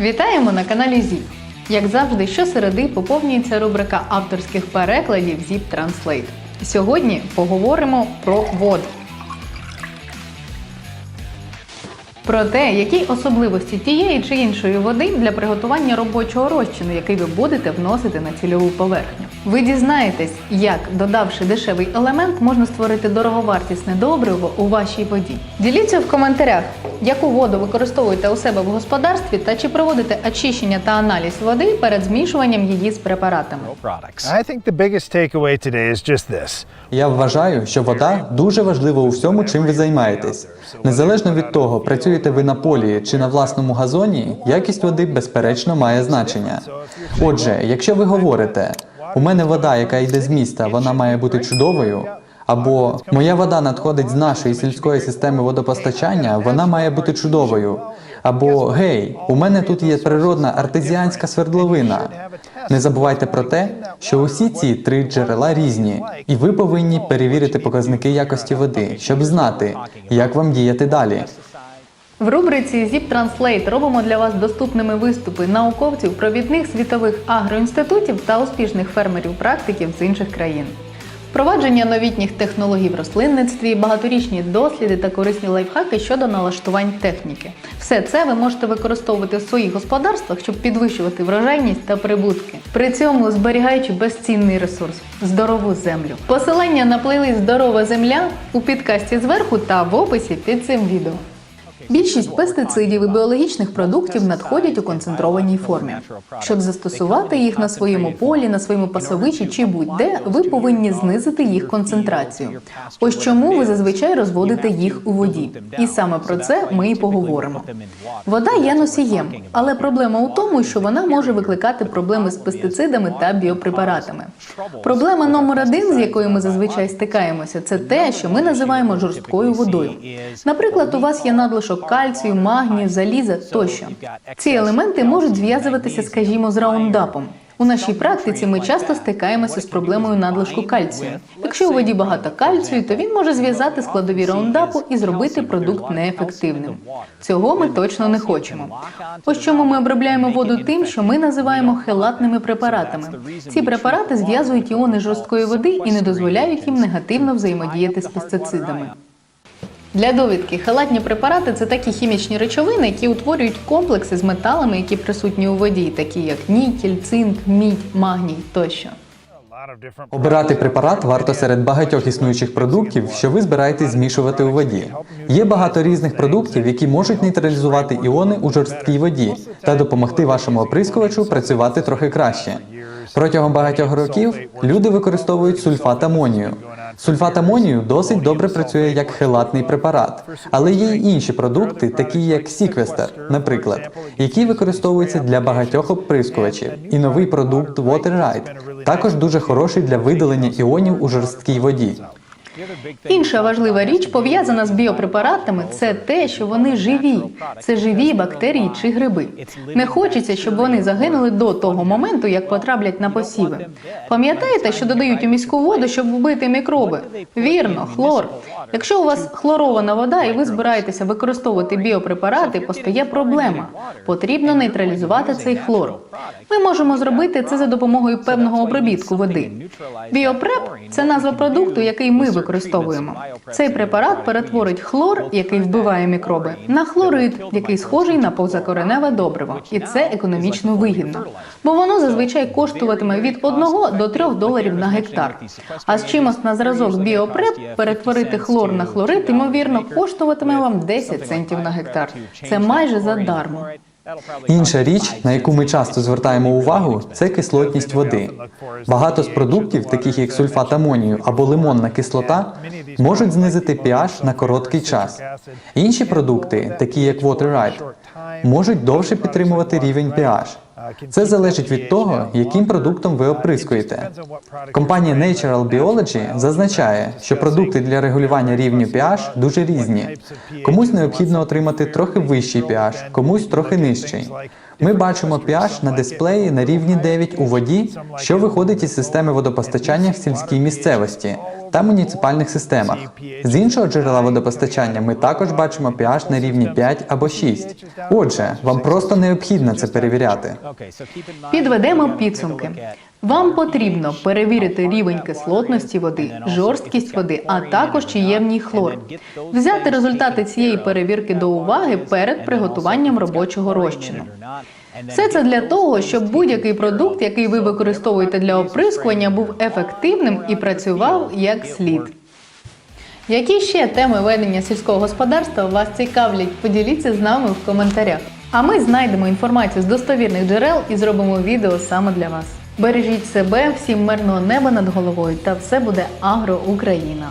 Вітаємо на каналі ЗІП. Як завжди, щосереди поповнюється рубрика авторських перекладів ZIP Translate. Сьогодні поговоримо про воду. Про те, які особливості тієї чи іншої води для приготування робочого розчину, який ви будете вносити на цільову поверхню. Ви дізнаєтесь, як, додавши дешевий елемент, можна створити дороговартісне добриво у вашій воді. Діліться в коментарях, яку воду використовуєте у себе в господарстві та чи проводите очищення та аналіз води перед змішуванням її з препаратами. Я вважаю, що вода дуже важлива у всьому, чим ви займаєтесь. Незалежно від того, працюєте ви на полі чи на власному газоні, якість води безперечно має значення. Отже, якщо ви говорите, у мене вода, яка йде з міста, вона має бути чудовою. Або моя вода надходить з нашої сільської системи водопостачання, вона має бути чудовою. Або гей, у мене тут є природна артезіанська свердловина. Не забувайте про те, що усі ці три джерела різні, і ви повинні перевірити показники якості води, щоб знати, як вам діяти далі. В рубриці ZIP Translate робимо для вас доступними виступи науковців провідних світових агроінститутів та успішних фермерів-практиків з інших країн. Впровадження новітніх технологій в рослинництві, багаторічні досліди та корисні лайфхаки щодо налаштувань техніки. Все це ви можете використовувати в своїх господарствах, щоб підвищувати врожайність та прибутки. При цьому зберігаючи безцінний ресурс здорову землю. Посилання на плейлист Здорова земля у підкасті зверху та в описі під цим відео. Більшість пестицидів і біологічних продуктів надходять у концентрованій формі. Щоб застосувати їх на своєму полі, на своєму пасовищі чи будь-де, ви повинні знизити їх концентрацію. Ось чому ви зазвичай розводите їх у воді. І саме про це ми і поговоримо. Вода є носієм, але проблема у тому, що вона може викликати проблеми з пестицидами та біопрепаратами. Проблема номер один, з якою ми зазвичай стикаємося, це те, що ми називаємо жорсткою водою. Наприклад, у вас є надлишок кальцію, магнію, заліза тощо. Ці елементи можуть зв'язуватися, скажімо, з раундапом. У нашій практиці ми часто стикаємося з проблемою надлишку кальцію. Якщо у воді багато кальцію, то він може зв'язати складові раундапу і зробити продукт неефективним. Цього ми точно не хочемо. Ось чому ми обробляємо воду тим, що ми називаємо хелатними препаратами. Ці препарати зв'язують іони жорсткої води і не дозволяють їм негативно взаємодіяти з пестицидами. Для довідки хелатні препарати це такі хімічні речовини, які утворюють комплекси з металами, які присутні у воді, такі як нікель, цинк, мідь, магній тощо. Обирати препарат варто серед багатьох існуючих продуктів, що ви збираєтесь змішувати у воді. Є багато різних продуктів, які можуть нейтралізувати іони у жорсткій воді та допомогти вашому оприскувачу працювати трохи краще. Протягом багатьох років люди використовують сульфат амонію. Сульфат амонію досить добре працює як хелатний препарат, але є й інші продукти, такі як сіквестер, наприклад, які використовуються для багатьох оприскувачів. І новий продукт WaterRide, також дуже хороший для видалення іонів у жорсткій воді. Інша важлива річ пов'язана з біопрепаратами це те, що вони живі. Це живі бактерії чи гриби. Не хочеться, щоб вони загинули до того моменту, як потраплять на посіви. Пам'ятаєте, що додають у міську воду, щоб вбити мікроби? Вірно, хлор. Якщо у вас хлорована вода і ви збираєтеся використовувати біопрепарати, постає проблема. Потрібно нейтралізувати цей хлор. Ми можемо зробити це за допомогою певного обробітку води. Біопреп це назва продукту, який ми використовуємо. Цей препарат перетворить хлор, який вбиває мікроби, на хлорид, який схожий на позакореневе добриво, і це економічно вигідно, бо воно зазвичай коштуватиме від 1 до 3 доларів на гектар. А з чимось на зразок біопреп перетворити хлор на хлорид, ймовірно, коштуватиме вам 10 центів на гектар. Це майже задармо. Інша річ, на яку ми часто звертаємо увагу, це кислотність води. Багато з продуктів, таких як сульфат амонію або лимонна кислота, можуть знизити pH на короткий час. Інші продукти, такі як WaterRite, можуть довше підтримувати рівень pH. Це залежить від того, яким продуктом ви оприскуєте. Компанія Natural Biology зазначає, що продукти для регулювання рівню pH дуже різні. Комусь необхідно отримати трохи вищий pH, комусь трохи нижчий. Ми бачимо pH на дисплеї на рівні 9 у воді, що виходить із системи водопостачання в сільській місцевості та муніципальних системах. З іншого джерела водопостачання ми також бачимо pH на рівні 5 або 6. Отже, вам просто необхідно це перевіряти. Підведемо підсумки. Вам потрібно перевірити рівень кислотності води, жорсткість води, а також чи є в ній хлор. Взяти результати цієї перевірки до уваги перед приготуванням робочого розчину. Все це для того, щоб будь-який продукт, який ви використовуєте для оприскування, був ефективним і працював як слід. Які ще теми ведення сільського господарства вас цікавлять? Поділіться з нами в коментарях. А ми знайдемо інформацію з достовірних джерел і зробимо відео саме для вас. Бережіть себе, всім мирного неба над головою, та все буде Агро Україна.